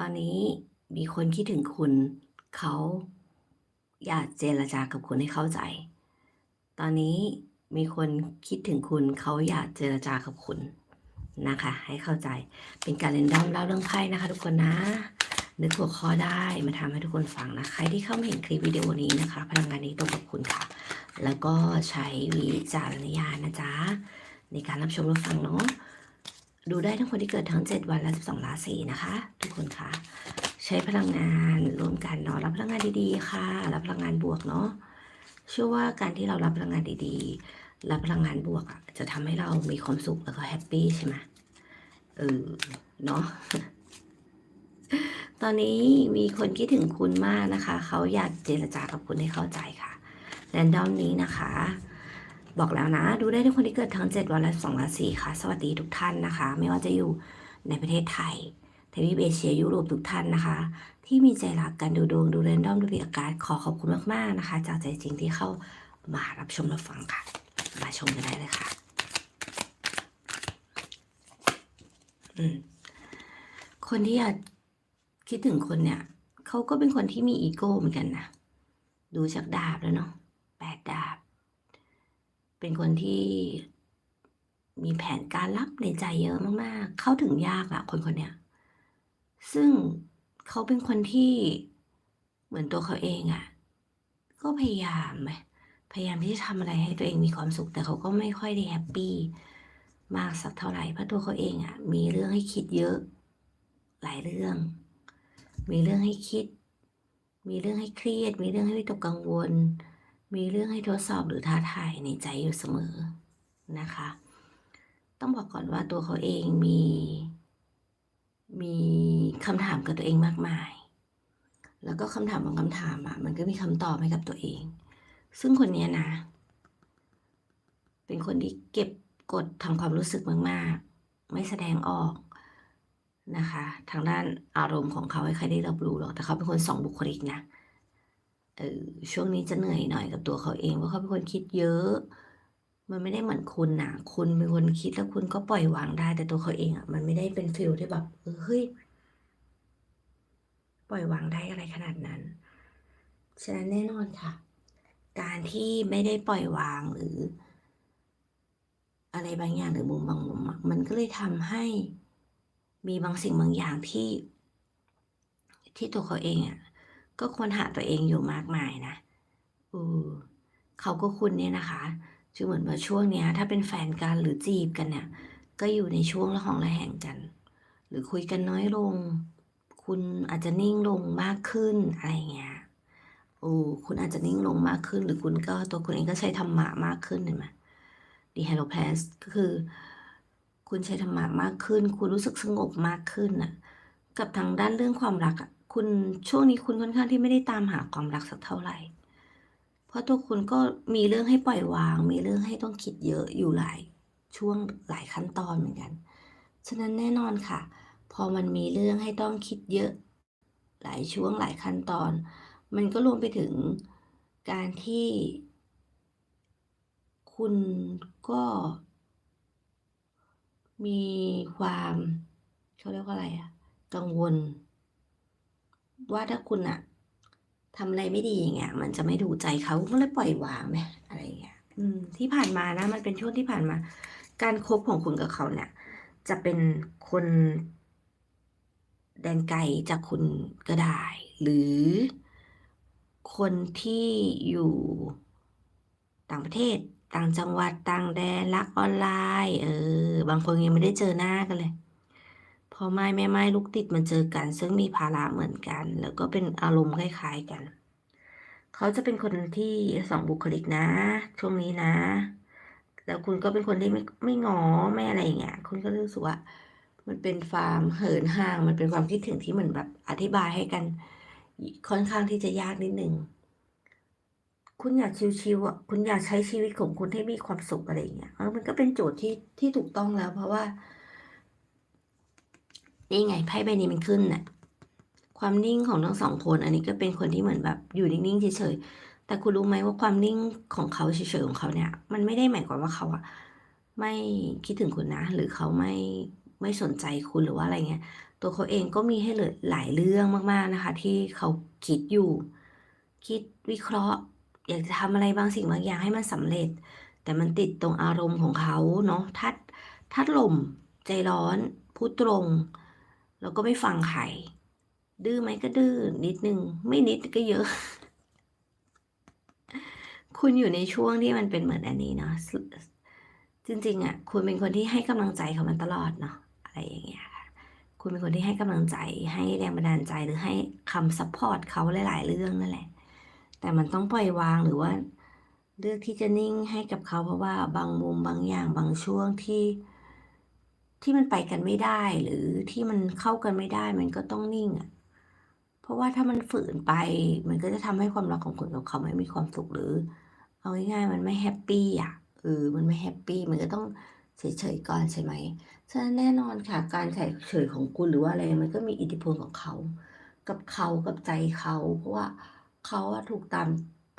ตอนนี้มีคนคิดถึงคุณ เขาอยากเจรจากับคุณให้เข้าใจ ตอนนี้มีคนคิดถึงคุณ เขาอยากเจรจากับคุณนะคะ ให้เข้าใจ เป็นการเรนดอมเล่าเรื่องไพ่นะคะ ทุกคนนะ นึกหัวข้อได้มาทำให้ทุกคนฟังนะ ใครที่เข้ามาเห็นคลิปวิดีโอนี้นะคะ พลังงานนี้ตรงกับคุณค่ะ แล้วก็ใช้วิจารณญาณนะจ๊ะในการรับชมรับฟังเนาะ ดูได้ทั้งคนที่เกิดทั้ง 7 วันและ 12 ราศีนะคะ ทุกคนคะใช้พลังงานร่วมกันเนาะรับพลังงานดีๆ ค่ะ รับพลังงานบวกเนาะเชื่อว่าการที่เรารับพลังงานดีๆ รับพลังงานบวกอะจะทำให้เรามีความสุขแล้วก็แฮปปี้ใช่ไหมเออเนาะตอนนี้มีคนคิดถึงคุณมากนะคะ เขาอยากเจรจากับคุณให้เข้าใจค่ะแรนดอมนี้นะคะ บอกแล้วนะ ดูได้ทุกคนที่เกิดทั้ง7วันและ2ราศีค่ะ สวัสดีทุกท่านนะคะ ไม่ว่าจะอยู่ในประเทศไทยทวีปเอเชียยุโรปทุกท่านนะคะ ที่มีใจรักกันดูดวงดูแรนดอมดูปีอากาศขอขอบคุณมากๆนะคะ จากใจจริงที่เข้ามารับชมรับฟังค่ะ มาชมกันได้เลยค่ะอืมคนที่อยากคิดถึงคนเนี่ยเขาก็เป็นคนที่มีอีโก้เหมือนกันนะ ดูจากดาบแล้วเนาะแปดดาบ เป็นคนที่มีแผนการลับในใจเยอะมากๆ เข้าถึงยากอะคนคนเนี้ย ซึ่งเขาเป็นคนที่เหมือนตัวเขาเองอะก็พยายามไหมพยายามที่จะทำอะไรให้ตัวเองมีความสุข แต่เขาก็ไม่ค่อยได้แฮปปี้มากสักเท่าไหร่เพราะตัวเขาเองอะมีเรื่องให้คิดเยอะ หลายเรื่อง มีเรื่องให้คิด มีเรื่องให้เครียด มีเรื่องให้วิตกกังวล มีเรื่องให้ทดสอบหรือท้าทายในใจอยู่เสมอนะคะ ต้องบอกก่อนว่าตัวเขาเองมี มีคำถามกับตัวเองมากมาย แล้วก็คำถามบางคำถามอะมันก็มีคำตอบให้กับตัวเอง ซึ่งคนนี้นะ เป็นคนที่เก็บกดทำความรู้สึกมากๆ ไม่แสดงออกนะคะ ทางด้านอารมณ์ของเขาให้ใครได้รับรู้หรอก แต่เขาเป็นคนสองบุคลิกนะเออช่วงนี้จะเหนื่อยหน่อยกับตัวเขาเองเพราะเขาเป็นคนคิดเยอะ มันไม่ได้เหมือนคุณนะคุณเป็นคนคิดแล้วคุณก็ปล่อยวางได้ แต่ตัวเขาเองอะมันไม่ได้เป็นฟิลที่แบบเฮ้ยปล่อยวางได้อะไรขนาดนั้น ฉะนั้นแน่นอนค่ะ การที่ไม่ได้ปล่อยวางหรือ อะไรบางอย่างหรือมุมบางมุมมันก็เลยทำให้มีบางสิ่งบางอย่างที่ ที่ตัวเขาเองอะ ก็ควรหาตัวเองอยู่มากมายนะเออเขาก็คุณเนี่ยนะคะจะเหมือนว่าช่วงเนี้ย ถ้าเป็นแฟนกันหรือจีบกันเนี่ย ก็อยู่ในช่วงละหองระแหงกัน หรือคุยกันน้อยลง คุณอาจจะนิ่งลงมากขึ้นอะไรเงี้ยโอ้คุณอาจจะนิ่งลงมากขึ้น หรือคุณก็ตัวคุณเองก็ใช้ธรรมะมากขึ้นเห็นไหมดีไฮโลแพสก็คือ คุณใช้ธรรมะมากขึ้น คุณรู้สึกสงบมากขึ้นน่ะ กับทางด้านเรื่องความรักอะ คุณช่วงนี้คุณค่อนข้างที่ไม่ได้ตามหาความรักสักเท่าไหร่ เพราะตัวคุณก็มีเรื่องให้ปล่อยวาง มีเรื่องให้ต้องคิดเยอะอยู่หลายช่วงหลายขั้นตอนเหมือนกัน ฉะนั้นแน่นอนค่ะ พอมันมีเรื่องให้ต้องคิดเยอะ หลายช่วงหลายขั้นตอน มันก็รวมไปถึงการที่ คุณก็ มีความเขาเรียกว่าอะไรอะกังวล ว่าถ้าคุณอะทำอะไรไม่ดีอย่างเงี้ยมันจะไม่ถูกใจเขาก็เลยปล่อยวางไหมอะไรอย่างเงี้ยอืมที่ผ่านมานะ มันเป็นช่วงที่ผ่านมา การคบของคุณกับเขาเนี่ย จะเป็นคนแดนไกลจากคุณก็ได้ หรือคนที่อยู่ต่างประเทศ ต่างจังหวัดต่างแดนรักออนไลน์ เออ บางคนยังไม่ได้เจอหน้ากันเลย พ่อไม้แม่ไม้ลูกติดมันเจอกัน ซึ่งมีภาระเหมือนกัน แล้วก็เป็นอารมณ์คล้ายๆกัน เขาจะเป็นคนที่สองบุคลิกนะ ช่วงนี้นะ แล้วคุณก็เป็นคนที่ไม่ไม่งอไม่อะไรอย่างเงี้ยคุณก็รู้สึกว่า มันเป็นความเหินห่าง มันเป็นความคิดถึงที่เหมือนแบบอธิบายให้กัน ค่อนข้างที่จะยากนิดนึงคุณอยากชิวๆอะคุณอยากใช้ชีวิตของคุณให้มีความสุขอะไรอย่างเงี้ยเออมันก็เป็นโจทย์ที่ที่ถูกต้องแล้ว เพราะว่า นี่ไงไพ่ใบนี้มันขึ้นน่ะ ความนิ่งของทั้งสองคน อันนี้ก็เป็นคนที่เหมือนแบบอยู่นิ่งๆเฉยๆแต่คุณรู้ไหมว่าความนิ่งของเขาเฉยๆของเขาเนี่ย มันไม่ได้หมายความว่าเขาอะไม่คิดถึงคุณนะ หรือเขาไม่ไม่สนใจคุณหรือว่าอะไรเงี้ย ตัวเขาเองก็มีให้เหลือหลายเรื่องมากๆนะคะ ที่เขาคิดอยู่ คิดวิเคราะห์ อยากจะทำอะไรบางสิ่งบางอย่างให้มันสำเร็จ แต่มันติดตรงอารมณ์ของเขาเนาะธาตุธาตุลมใจร้อนพูดตรง แล้วก็ไม่ฟังใคร ดื้อไหมก็ดื้อนิดนึง ไม่นิดก็เยอะ คุณอยู่ในช่วงที่มันเป็นเหมือนอันนี้เนาะ จริงๆอะคุณเป็นคนที่ให้กำลังใจเขามาตลอดเนาะ อะไรอย่างเงี้ยค่ะ คุณเป็นคนที่ให้กำลังใจ ให้แรงบันดาลใจหรือให้คำซัปพอร์ตเขาหลาย ๆ เรื่องนั่นแหละ แต่มันต้องปล่อยวางหรือว่าเลือกที่จะนิ่งให้กับเขาเพราะว่าบางมุมบางอย่างบางช่วงที่ ที่มันไปกันไม่ได้หรือที่มันเข้ากันไม่ได้ มันก็ต้องนิ่งอะเพราะว่าถ้ามันฝืนไป มันก็จะทำให้ความรักของคุณกับเขาไม่มีความสุขหรือ เอาง่ายๆมันไม่แฮปปี้อะเออมันไม่แฮปปี้มันก็ต้องเฉยๆก่อนใช่ไหมฉะนั้นแน่นอนค่ะ การเฉยเฉยของคุณหรือว่าอะไรมันก็มีอิทธิพลของเขา กับเขากับใจเขา เพราะว่าเขาถูกตาม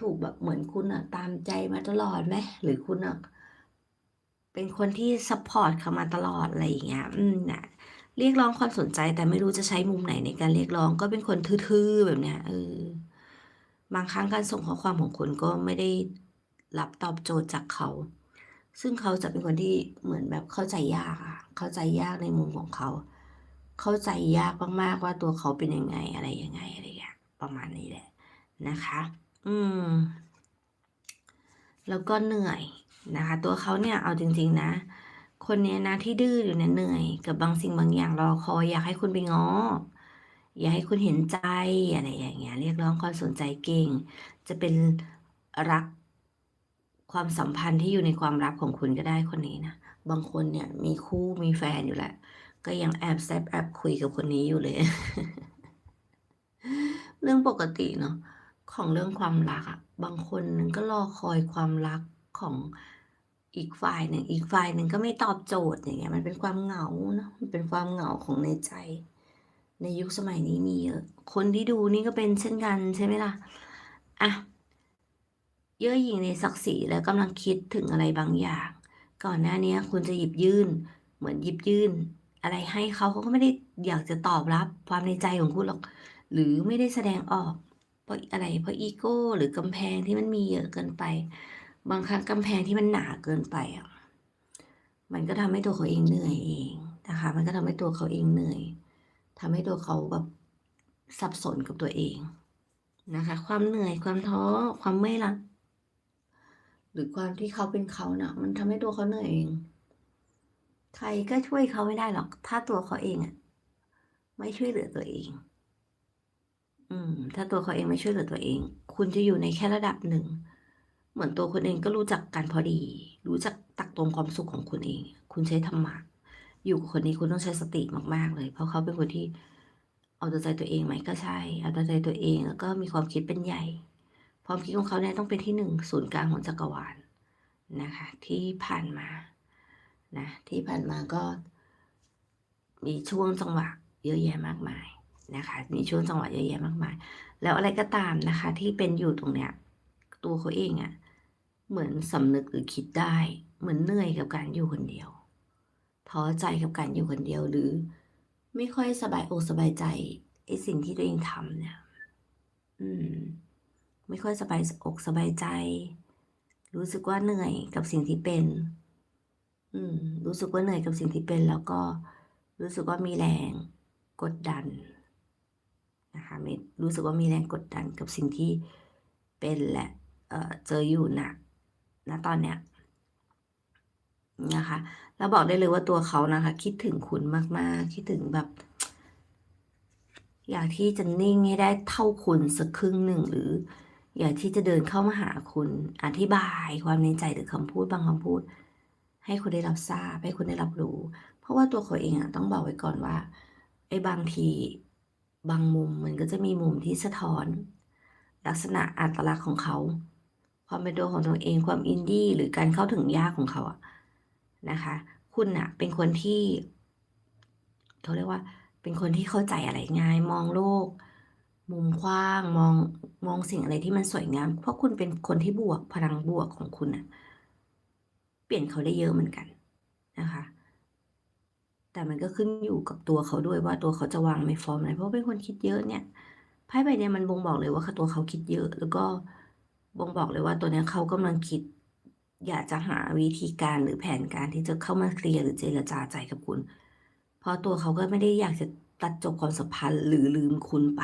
ถูกแบบเหมือนคุณน่ะตามใจมาตลอดไหมหรือคุณน่ะ เป็นคนที่ซัปพอร์ตเขามาตลอดอะไรอย่างเงี้ย อืมน่ะ เรียกร้องความสนใจแต่ไม่รู้จะใช้มุมไหนในการเรียกร้องก็เป็นคนทื่อๆแบบเนี้ยเออบางครั้งการส่งข้อความของคุณก็ไม่ได้รับตอบโจทย์จากเขา ซึ่งเขาจะเป็นคนที่เหมือนแบบเข้าใจยากอะเข้าใจยากในมุมของเขา เข้าใจยากมากๆว่าตัวเขาเป็นยังไงอะไรยังไงอะไรอย่างเงี้ยประมาณนี้แหละนะคะ อืม แล้วก็เหนื่อย นะคะ ตัวเขาเนี่ยเอาจริง ๆ นะ คนเนี้ยนะที่ดื้ออยู่เนี่ยเหนื่อย กับบางสิ่งบางอย่างรอคอยอยากให้คุณไปง้ออยากให้คุณเห็นใจอะไรอย่างเงี้ยเรียกร้องความสนใจเก่ง จะเป็นรักความสัมพันธ์ที่อยู่ในความลับของคุณก็ได้คนนี้นะบางคนเนี่ยมีคู่มีแฟนอยู่แหล้วก็ยังแอบแซบแอบคุยกับคนนี้อยู่เลย เรื่องปกติเนาะของเรื่องความรักอะบางคนมันก็รอคอยความรักของ อีกฝ่ายหนึ่งอีกฝ่ายหนึ่งก็ไม่ตอบโจทย์อย่างเงี้ยมันเป็นความเหงาเนาะมันเป็นความเหงาของในใจ ในยุคสมัยนี้มีเยอะคนที่ดูนี่ก็เป็นเช่นกันใช่ไหมล่ะอะเย่อหยิ่งในศักดิ์ศรีและกำลังคิดถึงอะไรบางอย่าง ก่อนหน้านี้คุณจะหยิบยื่น เหมือนหยิบยื่น อะไรให้เขาเขาก็ไม่ได้อยากจะตอบรับความในใจของคุณหรอก หรือไม่ได้แสดงออกเพราะอะไรเพราะอีโก้ หรือกำแพงที่มันมีเยอะเกินไป บางครั้งกำแพงที่มันหนาเกินไปอะ มันก็ทำให้ตัวเขาเองเหนื่อยเองนะคะ มันก็ทำให้ตัวเขาเองเหนื่อยทำให้ตัวเขาแบบสับสนกับตัวเองนะคะ ความเหนื่อยความท้อความเมื่อยล้าหรือความที่เขาเป็นเขาเน่ะ มันทำให้ตัวเขาเหนื่อยเอง ใครก็ช่วยเขาไม่ได้หรอก ถ้าตัวเขาเองอะ ไม่ช่วยเหลือตัวเอง อืม ถ้าตัวเขาเองไม่ช่วยเหลือตัวเอง คุณจะอยู่ในแค่ระดับหนึ่ง เหมือนตัวคุณเองก็รู้จักกันพอดี รู้จักตักตวงความสุขของคุณเอง คุณใช้ธรรมะ อยู่กับคนนี้คุณต้องใช้สติมาก ๆ เลย เพราะเขาเป็นคนที่เอาแต่ใจตัวเองไหมก็ใช่ เอาแต่ใจตัวเองแล้วก็มีความคิดเป็นใหญ่ ความคิดของเขาเนี่ยต้องเป็นที่1ศูนย์กลางของจักรวาลนะคะ ที่ผ่านมานะที่ผ่านมาก็ มีช่วงจังหวะเยอะแยะมากมายนะคะ มีช่วงจังหวะเยอะแยะมากมาย แล้วอะไรก็ตามนะคะ ที่เป็นอยู่ตรงเนี้ย ตัวเขาเองอะ เหมือนสำนึกหรือคิดได้ เหมือนเหนื่อยกับการอยู่คนเดียวท้อใจกับการอยู่คนเดียวหรือ ไม่ค่อยสบายอกสบายใจไอ้สิ่งที่ตัวเองทำเนี่ย อืม ไม่ค่อยสบายอกสบายใจ รู้สึกว่าเหนื่อยกับสิ่งที่เป็น อืม รู้สึกว่าเหนื่อยกับสิ่งที่เป็น แล้วก็รู้สึกว่ามีแรงกดดันนะคะมีรู้สึกว่ามีแรงกดดันกับสิ่งที่เป็นและเอ่อเจออ ยู่ณณตอนเนี้ยนะคะ แล้วบอกได้เลยว่าตัวเขานะคะ คิดถึงคุณมากๆ คิดถึงแบบ อยากที่จะนิ่งให้ได้เท่าคุณสักครึ่งหนึ่งหรือ อยากที่จะเดินเข้ามาหาคุณอธิบายความในใจหรือคำพูดบางคำพูด ให้คุณได้รับทราบให้คุณได้รับรู้ เพราะว่าตัวเขาเองอะต้องบอกไว้ก่อนว่าไอ้บางทีบางมุมมันก็จะมีมุมที่สะท้อน ลักษณะอัตลักษณ์ของเขา ความเป็นตัวของตัวเองความ Indie หรือการเข้าถึงยากของเขาอะนะคะ คุณน่ะเป็นคนที่เขาเรียกว่า เป็นคนที่เข้าใจอะไรง่าย มองโลก มุมกว้างมองมองสิ่งอะไรที่มันสวยงาม เพราะคุณเป็นคนที่บวกพลังบวกของคุณน่ะเปลี่ยนเขาได้เยอะเหมือนกันนะคะแแต่มันก็ขึ้นอยู่กับตัวเขาด้วยว่าตัวเขาจะวางในฟอร์มไหนเพราะเป็นคนคิดเยอะเนี่ยไพ่ใบเนี้ยมันบ่งบอกเลยว่าตัวเขาคิดเยอะแล้วก็ บ่งบอกเลยว่าตัวนี้เขากำลังคิด อยากจะหาวิธีการหรือแผนการที่จะเข้ามาเคลียร์หรือเจรจาใจกับคุณ เพราะตัวเขาก็ไม่ได้อยากจะตัดจบความสัมพันธ์หรือลืมคุณไป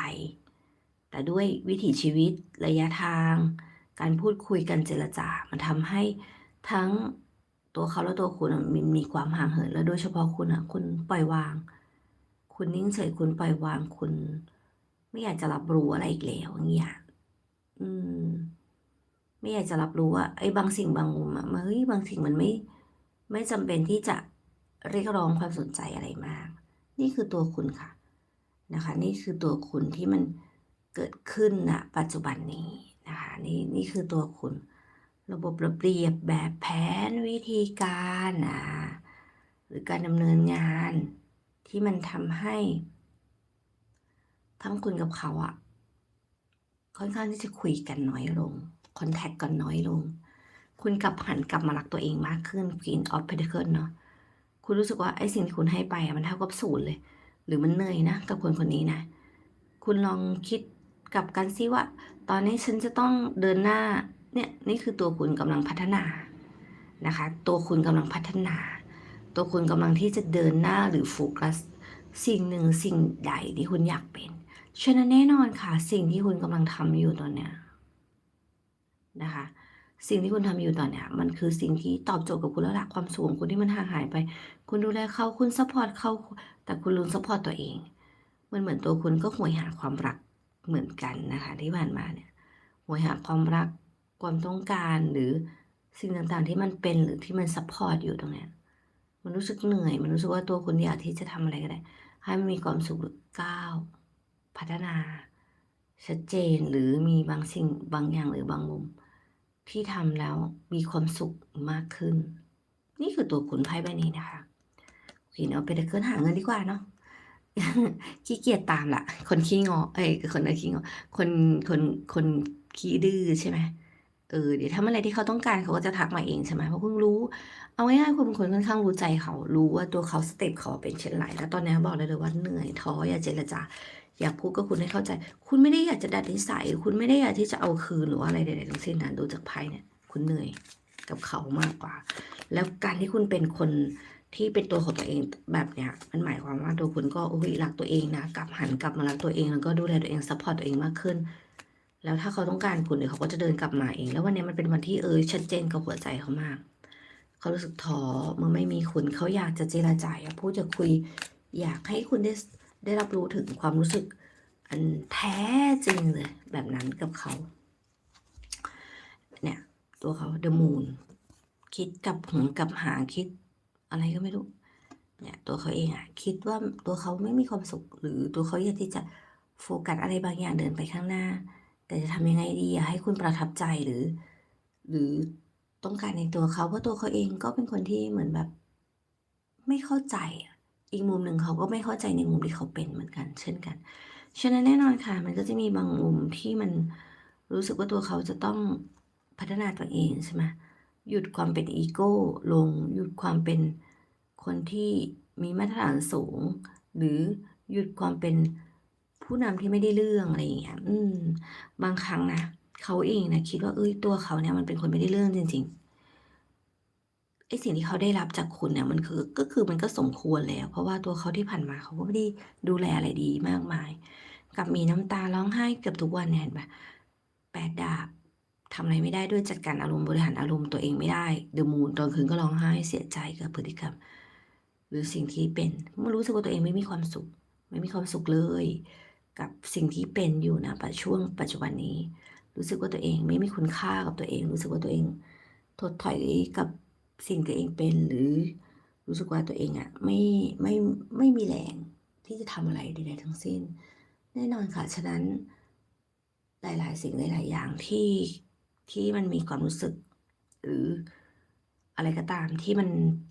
แต่ด้วยวิถีชีวิตระยะทาง การพูดคุยกันเจรจา มันทำให้ทั้งตัวเขาและตัวคุณมีมีความห่างเหินและโดยเฉพาะคุณอะ คุณปล่อยวาง คุณนิ่งเฉยคุณปล่อยวางคุณ ไม่อยากจะรับรู้อะไรอีกแล้วอย่างเงี้ยอืม ไม่อยากจะรับรู้ว่าไอ้บางสิ่งบางมุมอะมันเฮ้ยบางสิ่งมันไม่ ไม่จำเป็นที่จะเรียกร้องความสนใจอะไรมาก นี่คือตัวคุณค่ะนะคะ นี่คือตัวคุณที่มันเกิดขึ้นณปัจจุบันนี้นะคะนี่นี่คือตัวคุณ ระบบระเบียบแบบแผนวิธีการนะหรือการดำเนินงานที่มันทำให้ ทั้งคุณกับเขาอะค่อนข้างที่จะคุยกันน้อยลง คอนแทคกันน้อยลง คุณกลับหันกลับมารักตัวเองมากขึ้น Queen of Pentacles เนาะคุณรู้สึกว่าไอ้สิ่งที่คุณให้ไปอะมันเท่ากับศูนย์เลย หรือมันเหนื่อยนะกับคนคนนี้นะ คุณลองคิดกับกันซิว่า ตอนนี้ฉันจะต้องเดินหน้าเนี่ยนี่คือตัวคุณกำลังพัฒนานะคะ ตัวคุณกำลังพัฒนา ตัวคุณกำลังที่จะเดินหน้าหรือโฟกัสสิ่งหนึ่งสิ่งใดที่คุณอยากเป็นฉะนั้นแน่นอนค่ะ สิ่งที่คุณกำลังทำอยู่ตอนเนี้ย นะคะ สิ่งที่คุณทำอยู่ตอนเนี้ยมันคือสิ่งที่ตอบโจทย์กับคุณแล้วละความสูงของคุณที่มันห่างหายไป คุณดูแลเขาคุณซัพพอร์ตเขาแต่คุณลืมซัพพอร์ตตัวเอง มันเหมือนตัวคุณก็หวยหาความรักเหมือนกันนะคะที่ผ่านมาเนี่ยหวยหาความรักความต้องการหรือสิ่งต่างๆที่มันเป็นหรือที่มันซัพพอร์ตอยู่ตรงเนี้ยมันรู้สึกเหนื่อย มันรู้สึกว่าตัวคุณอยากที่จะทำอะไรก็ได้ ให้มันมีความสุขหรือก้าวพัฒนา ชัดเจนหรือมีบางสิ่งบางอย่างหรือบางมุม ที่ทำแล้วมีความสุขมากขึ้น นี่คือตัวคุณไพ่ใบนี้นะคะโอเคเนาะไปเดินหาเงินดีกว่าเนาะขี้เกียจตามละคนขี้งอ เอ้ยคนไม่ขี้งอ คนคนคนขี้ดื้อใช่ไหมเออเดี๋ยวถ้าเมื่อไรที่เขาต้องการเขาก็จะทักมาเองใช่ไหมเพราะคุณรู้ เอาง่ายๆคุณเป็นคนค่อนข้างรู้ใจเขารู้ว่าตัวเขาสเต็ปเขาเป็นเช่นไรแล้วตอนนี้บอกเลยเลยว่าเหนื่อยท้ออย่าเจรจา อยากพูดก็คุณให้เข้าใจ คุณไม่ได้อยากจะดัดนิสัย คุณไม่ได้อยากที่จะเอาคืนหรือว่าอะไรใดๆทั้งสิ้นนะดูจากไพ่เนี่ยคุณเหนื่อยกับเขามากกว่า แล้วการที่คุณเป็นคนที่เป็นตัวของตัวเองแบบเนี้ยมันหมายความว่าตัวคุณก็โอ้ยรักตัวเองนะกลับหันกลับมารักตัวเองแล้วก็ดูแลตัวเองซัพพอร์ตตัวเองมากขึ้น แล้วถ้าเขาต้องการคุณเดี๋ยวเขาก็จะเดินกลับมาเอง แล้ววันนี้มันเป็นวันที่เออชัดเจนกับหัวใจเขามาก เขารู้สึกท้อเมื่อไม่มีคุณเขาอยากจะเจรจาอยากพูดจะคุย อยากให้คุณได้ ได้รับรู้ถึงความรู้สึกอันแท้จริงเลย แบบนั้นกับเขา เนี่ย ตัวเขาเดอะมูนคิดกับหงกับหางคิด อะไรก็ไม่รู้ เนี่ย ตัวเขาเองอะคิดว่าตัวเขาไม่มีความสุข หรือตัวเขาอยากที่จะโฟกัสอะไรบางอย่างเดินไปข้างหน้า แต่จะทำยังไงดีอะให้คุณประทับใจหรือ หรือต้องการในตัวเขาเพราะตัวเขาเองก็เป็นคนที่เหมือนแบบ ไม่เข้าใจอะ อีกมุมหนึ่งเขาก็ไม่เข้าใจในมุมที่เขาเป็นเหมือนกัน เช่นกัน ฉะนั้นแน่นอนค่ะ มันก็จะมีบางมุมที่มันรู้สึกว่าตัวเขาจะต้องพัฒนาตัวเองใช่ไหมหยุดความเป็นอีโก้ลง หยุดความเป็นคนที่มีมาตรฐานสูง หรือหยุดความเป็นผู้นำที่ไม่ได้เรื่องอะไรอย่างเงี้ย อืม บางครั้งนะเขาเองนะคิดว่าเอ้ยตัวเขาเนี่ยมันเป็นคนไม่ได้เรื่องจริง ๆ ไอ้สิ่งที่เขาได้รับจากคุณเนี่ยมันคือก็คือมันก็สมควรแล้ว เพราะว่าตัวเขาที่ผ่านมาเขาก็ไม่ได้ดูแลอะไรดีมากมาย กับมีน้ำตาร้องไห้เกือบทุกวันเนี่ยเห็นปะแปดดาบทำอะไรไม่ได้ด้วยจัดการอารมณ์บริหารอารมณ์ตัวเองไม่ได้เดอะมูนตอนคืนก็ร้องไห้เสียใจกับพฤติกรรม หรือสิ่งที่เป็นไมันรู้สึกว่าตัวเองไม่มีความสุข ไม่มีความสุขเลย กับสิ่งที่เป็นอยู่นะปัจช่วงปัจจุบันนี้ รู้สึกว่าตัวเองไม่มีคุณค่ากับตัวเอง รู้สึกว่าตัวเองถดถอยกับ สิ่งตัวเองเป็นหรือรู้สึกว่าตัวเองอะไม่ไม่ไม่มีแรงที่จะทำอะไรใดๆทั้งสิ้น แน่นอนค่ะฉะนั้นหลายๆ สิ่งหลายๆอย่างที่ที่มันมีความรู้สึก หรืออะไรก็ตามที่มัน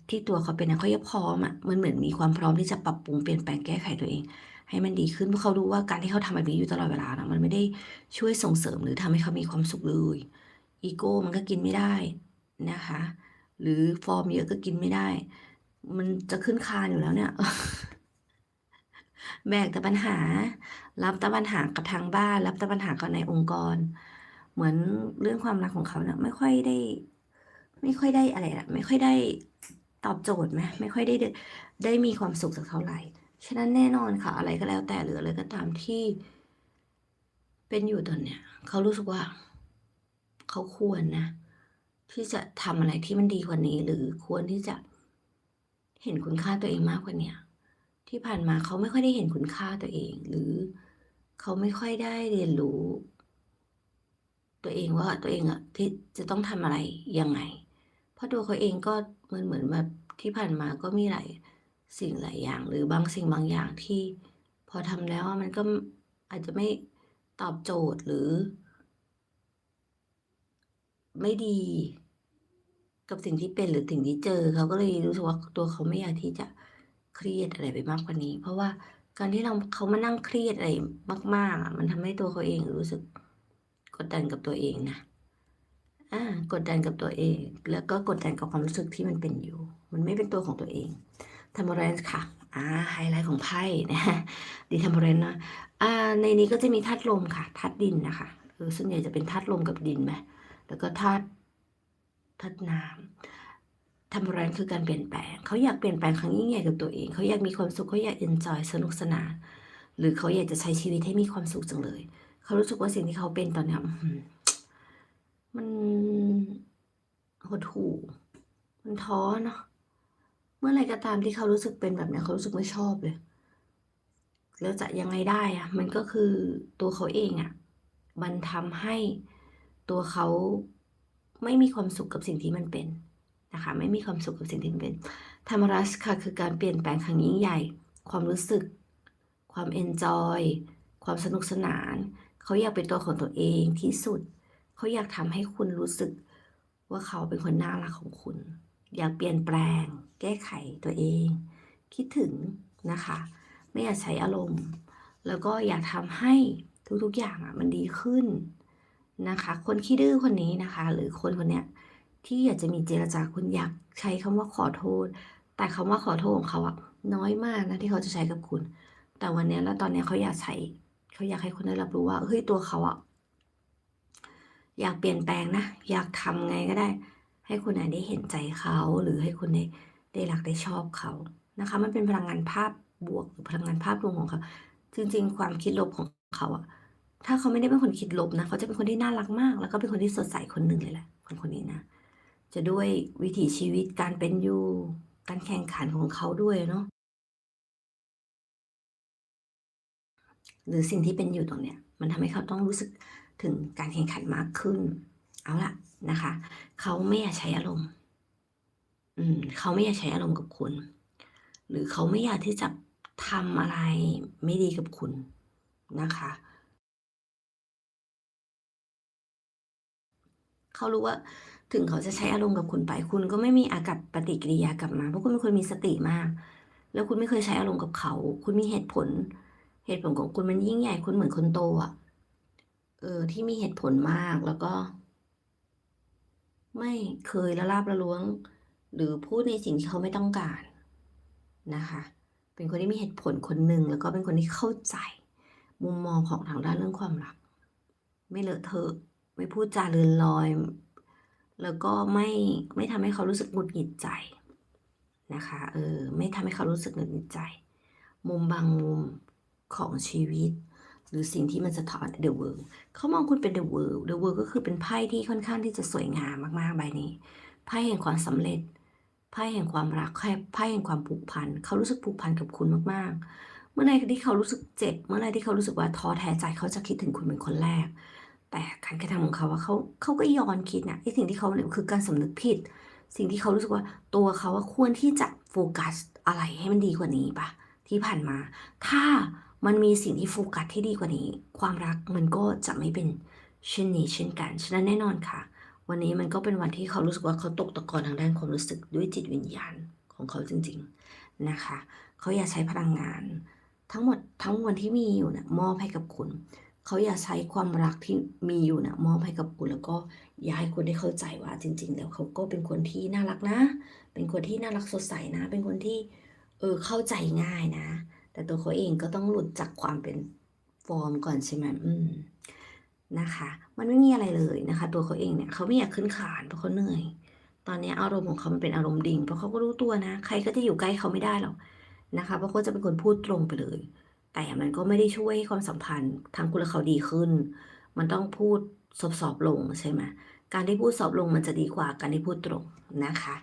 ที่ตัวเขาเป็นนะเขายังพร้อมอะมันเหมือนมีความพร้อมที่จะปรับปรุงเปลี่ยนแปลงแก้ไขตัวเอง ให้มันดีขึ้นเพราะเขารู้ว่าการที่เขาทำแบบนี้อยู่ตลอดเวลานะมันไม่ได้ช่วยส่งเสริมหรือทำให้เขามีความสุขเลยอีโก้มันก็กินไม่ได้นะคะ หรือฟอร์มเยอะก็กินไม่ได้ มันจะขึ้นคานอยู่แล้วเนี่ย แบกแต่ปัญหา รับแต่ปัญหากับทางบ้าน รับแต่ปัญหากับในองค์กร เหมือนเรื่องความรักของเขาเนี่ยไม่ค่อยได้ ไม่ค่อยได้อะไรอะไม่ค่อยได้ตอบโจทย์ไหมไม่ค่อยได้ได้ได้มีความสุขสักเท่าไหร่ ฉะนั้นแน่นอนค่ะ อะไรก็แล้วแต่หรืออะไรก็ตามที่ เป็นอยู่ตอนเนี้ยเขารู้สึกว่า เขาควรนะ ที่จะทำอะไรที่มันดีกว่านี้ หรือควรที่จะเห็นคุณค่าตัวเองมากกว่าเนี้ยที่ผ่านมาเขาไม่ค่อยได้เห็นคุณค่าตัวเอง หรือเขาไม่ค่อยได้เรียนรู้ ตัวเองว่าตัวเองอะที่จะต้องทำอะไรยังไง เพราะตัวเขาเองก็เหมือนเหมือนแบบที่ผ่านมาก็มีหลายสิ่งหลายอย่าง หรือบางสิ่งบางอย่างที่ พอทำแล้วอะมันก็อาจจะไม่ตอบโจทย์หรือ ไม่ดี กับสิ่งที่เป็นหรือสิ่งที่เจอ เขาก็เลยรู้สึกว่าตัวเขาไม่อยากที่จะเครียดอะไรไปมากกว่านี้ เพราะว่าการที่เราเขามานั่งเครียดอะไรมากๆอะมันทำให้ตัวเขาเองรู้สึกกดดันกับตัวเองนะอากดดันกับตัวเอง แล้วก็กดดันกับความรู้สึกที่มันเป็นอยู่ มันไม่เป็นตัวของตัวเอง Temperance ค่ะอาไฮไลท์ของไพ่นะดี Temperance นะอ่าในนี้ก็จะมีธาตุลมค่ะธาตุดินนะคะเออส่วนใหญ่จะเป็นธาตุลมกับดินไหมแล้วก็ธาตุ ธาตุน้ำ Temperance คือการเปลี่ยนแปลง เขาอยากเปลี่ยนแปลงครั้งยิ่งใหญ่กับตัวเอง เขาอยากมีความสุขเขาอยาก enjoy สนุกสนาน หรือเขาอยากจะใช้ชีวิตให้มีความสุขจังเลย เขารู้สึกว่าสิ่งที่เขาเป็นตอนนี้มันหดหู่มันท้อเนาะ เมื่อไรก็ตามที่เขารู้สึกเป็นแบบนี้เขารู้สึกไม่ชอบเลย แล้วจะยังไงได้อะมันก็คือตัวเขาเองอะมันทำให้ตัวเขา ไม่มีความสุขกับสิ่งที่มันเป็นนะคะไม่มีความสุขกับสิ่งที่มันเป็น Temperance ค่ะคือการเปลี่ยนแปลงครั้งยิ่งใหญ่ ความรู้สึก ความเอนจอยความสนุกสนาน เขาอยากเป็นตัวของตัวเองที่สุด เขาอยากทำให้คุณรู้สึกว่าเขาเป็นคนน่ารักของคุณ อยากเปลี่ยนแปลง แก้ไขตัวเอง คิดถึงนะคะ ไม่อยากใช้อารมณ์ แล้วก็อยากทำให้ทุกๆอย่างอะมันดีขึ้น นะคะ คนขี้ดื้อคนนี้นะคะ หรือคนคนเนี้ยที่อยากจะมีเจรจาคุณอยากใช้คำว่าขอโทษ แต่คำว่าขอโทษของเขาอะน้อยมากนะที่เขาจะใช้กับคุณ แต่วันนี้แล้วตอนนี้เขาอยากใช้เขาอยากให้คุณได้รับรู้ว่าเฮ้ยตัวเขาอะอยากเปลี่ยนแปลงนะ อยากทำไงก็ได้ ให้คุณได้เห็นใจเขาหรือให้คุณได้ได้รักได้ชอบเขานะคะ มันเป็นพลังงานภาพบวกหรือพลังงานภาพรวมของเขา จริง ๆ ความคิดลบของเขาอะ ถ้าเขาไม่ได้เป็นคนคิดลบนะ เขาจะเป็นคนที่น่ารักมาก แล้วก็เป็นคนที่สดใสคนหนึ่งเลยแหละ คนคนนี้นะ จะด้วยวิถีชีวิตการเป็นอยู่ การแข่งขันของเขาด้วยเนาะ หรือสิ่งที่เป็นอยู่ตรงเนี้ย มันทำให้เขาต้องรู้สึกถึงการแข่งขันมากขึ้น เอาล่ะนะคะ เขาไม่อยากใช้อารมณ์ อืม เขาไม่อยากใช้อารมณ์กับคุณ หรือเขาไม่อยากที่จะทำอะไรไม่ดีกับคุณนะคะ เขารู้ว่าถึงเขาจะใช้อารมณ์กับคุณไป คุณก็ไม่มีอากัปปฏิกิริยากลับมา เพราะคุณเป็นคนมีสติมาก แล้วคุณไม่เคยใช้อารมณ์กับเขา คุณมีเหตุผล เหตุผลของคุณมันยิ่งใหญ่คุณเหมือนคนโตอะเออที่มีเหตุผลมากแล้วก็ ไม่เคยละลาบละล้วง หรือพูดในสิ่งที่เขาไม่ต้องการนะคะ เป็นคนที่มีเหตุผลคนหนึ่งแล้วก็เป็นคนที่เข้าใจ มุมมองของทางด้านเรื่องความรัก ไม่เลอะเทอะ ไม่พูดจาเลือนลอย แล้วก็ไม่ไม่ทำให้เขารู้สึกหงุดหงิดใจนะคะเออไม่ทำให้เขารู้สึกหงุดหงิดใจ มุมบางมุมของชีวิต หรือสิ่งที่มันสะท้อน The World เขามองคุณเป็น The World The World ก็คือเป็นไพ่ที่ค่อนข้างที่จะสวยงามมากๆใบนี้ไพ่แห่งความสำเร็จไพ่แห่งความรักไพ่ไพ่แห่งความผูกพันเขารู้สึกผูกพันกับคุณมากๆ เมื่อไรที่เขารู้สึกเจ็บ เมื่อไรที่เขารู้สึกว่าท้อแท้ใจเขาจะคิดถึงคุณเป็นคนแรก แต่การกระทำของเขาอะเขาเขาก็ย้อนคิดน่ะไอ้สิ่งที่เขาเนี่ยคือการสำนึกผิด สิ่งที่เขารู้สึกว่าตัวเขาอะควรที่จะโฟกัสอะไรให้มันดีกว่านี้ปล่าที่ผ่านมา ถ้ามันมีสิ่งที่โฟกัสที่ดีกว่านี้ ความรักมันก็จะไม่เป็นเช่นนี้เช่นกัน ฉะนั้นแน่นอนค่ะ วันนี้มันก็เป็นวันที่เขารู้สึกว่าเขาตกตะกอนทางด้านความรู้สึกด้วยจิตวิญญาณของเขาจริง ๆนะคะ เขาอยากใช้พลังงาน ทั้งหมดทั้งมวลที่มีอยู่เนี่ยมอบให้กับคุณ เขาอยากใช้ความรักที่มีอยู่นะมอบให้กับคุณแล้วก็อยากให้คุณได้เข้าใจว่าจริง ๆ แล้วเขาก็เป็นคนที่น่ารักนะ เป็นคนที่น่ารักสดใสนะ เป็นคนที่เออเข้าใจง่ายนะ แต่ตัวเขาเองก็ต้องหลุดจากความเป็นฟอร์มก่อนใช่ไหมอืมนะคะ มันไม่มีอะไรเลยนะคะ ตัวเขาเองเนี่ยเขาไม่อยากขึ้นขานเพราะเขาเหนื่อย ตอนนี้อารมณ์ของเขามันเป็นอารมณ์ดิ่งเพราะเขาก็รู้ตัวนะ ใครก็จะอยู่ใกล้เขาไม่ได้หรอกนะคะ เพราะเขาจะเป็นคนพูดตรงไปเลย แต่มันก็ไม่ได้ช่วยให้ความสัมพันธ์ทางคุณและเขาดีขึ้น มันต้องพูดซอบๆลงใช่ไหมการที่พูดซอบลงมันจะดีกว่าการที่พูดตรงนะคะ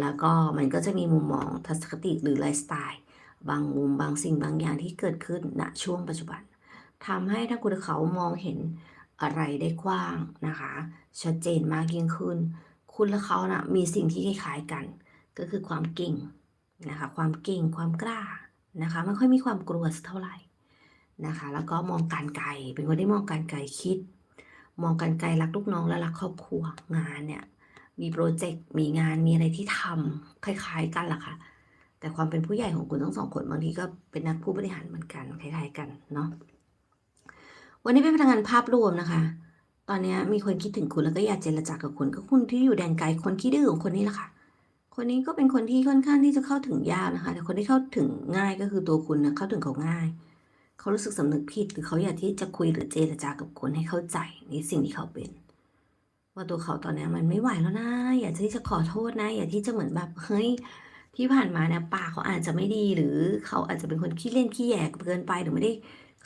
แล้วก็มันก็จะมีมุมมองทัศนคติหรือไลฟ์สไตล์บางมุมบางสิ่งบางอย่างที่เกิดขึ้นณช่วงปัจจุบันทำให้ถ้าคุณและเขามองเห็นอะไรได้กว้างนะคะ ชัดเจนมากยิ่งขึ้น คุณและเขานะมีสิ่งที่คล้ายๆกัน ก็คือความเก่งนะคะ ความเก่งความกล้า นะคะไม่ค่อยมีความกลัวสักเท่าไหร่นะคะ แล้วก็มองการไกลเป็นคนที่มองการไกลคิด มองการไกลรักลูกน้องและรักครอบครัวงานเนี่ยมีโปรเจกต์มีงานมีอะไรที่ทำคล้าย ๆ กันล่ะค่ะ แต่ความเป็นผู้ใหญ่ของคุณทั้งสองคนบางทีก็เป็นนักผู้บริหารเหมือนกันคล้าย ๆ กันเนาะวันนี้เป็นพลังงานภาพรวมนะคะ ตอนนี้มีคนคิดถึงคุณแล้วก็อยากเจรจากับคุณก็คุณที่อยู่แดนไกลคนที่ดื้อของคนนี้แหละค่ะ คนนี้ก็เป็นคนที่ค่อนข้างที่จะเข้าถึงยากนะคะ แต่คนที่เข้าถึงง่ายก็คือตัวคุณนะเข้าถึงเขาง่าย เขารู้สึกสำนึกผิดหรือเขาอยากที่จะคุยหรือเจรจากับคุณให้เข้าใจในสิ่งที่เขาเป็น ว่าตัวเขาตอนนี้มันไม่ไหวแล้วนะ อยากที่จะขอโทษนะ อยากที่จะเหมือนแบบเฮ้ยที่ผ่านมาเนี่ยปากเขาอาจจะไม่ดีหรือเขาอาจจะเป็นคนขี้เล่นขี้แยกเกินไปหรือไม่ได้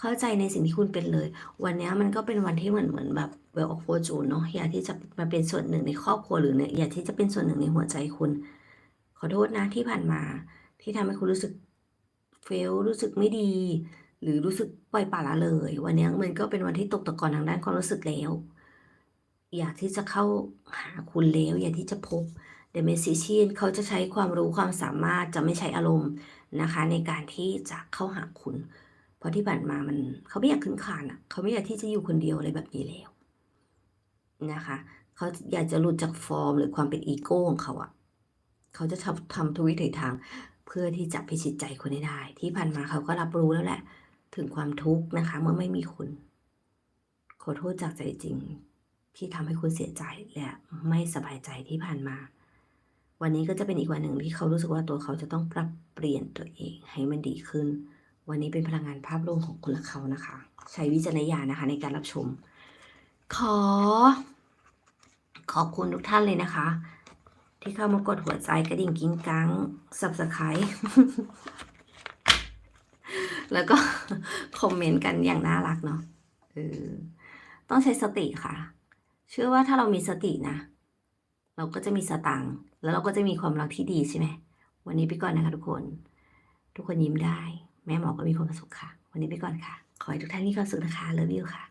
เข้าใจในสิ่งที่คุณเป็นเลย วันนี้มันก็เป็นวันที่เหมือนเหมือนแบบเวลออฟโฟจูนเนาะอยากที่จะมาเป็นส่วนหนึ่งในครอบครัวหรือเนี่ยอยากที่จะเป็นส่วนหนึ่งในหัวใจคุณ ขอโทษนะที่ผ่านมา ที่ทำให้คุณรู้สึกเฟลรู้สึกไม่ดี หรือรู้สึกปล่อยปละละเลย วันนี้มันก็เป็นวันที่ตกตะกอนทางด้านความรู้สึกแล้ว อยากที่จะเข้าหาคุณแล้วอยากที่จะพบเดเมซิเชียนเขาจะใช้ความรู้ความสามารถจะไม่ใช้อารมณ์นะคะ ในการที่จะเข้าหาคุณ เพราะที่ผ่านมามันเขาไม่อยากขึ้นคานอะเขาไม่อยากที่จะอยู่คนเดียวอะไรแบบนี้แล้วนะคะ เขาอยากจะหลุดจากฟอร์ม หรือความเป็นอีโก้ของเขาอะ เขาจะทำทำทุกวิถีทาง เพื่อที่จะพิชิตใจคุณให้ได้ ที่ผ่านมาเขาก็รับรู้แล้วแหละ ถึงความทุกข์นะคะ เมื่อไม่มีคุณ ขอโทษจากใจจริง ที่ทำให้คุณเสียใจและไม่สบายใจที่ผ่านมา วันนี้ก็จะเป็นอีกวันหนึ่งที่เขารู้สึกว่าตัวเขาจะต้องปรับเปลี่ยนตัวเองให้มันดีขึ้น วันนี้เป็นพลังงานภาพรวมของคุณและเขานะคะ ใช้วิจารณญาณนะคะ ในการรับชม ขอขอบคุณทุกท่านเลยนะคะ ที่เข้ามากดหัวใจกระดิ่งกิ้งกังสับสไครแล้วก็คอมเมนต์กันอย่างน่ารักเนาะเออต้องใช้สติค่ะ เชื่อว่าถ้าเรามีสตินะ เราก็จะมีสตังค์แล้วเราก็จะมีความรักที่ดีใช่ไหม วันนี้ไปก่อนนะคะทุกคน ทุกคนยิ้มได้ แม่หมอก็มีความสุขค่ะ วันนี้ไปก่อนค่ะ ขอให้ทุกท่านมีความสุขนะคะเลิฟยูค่ะ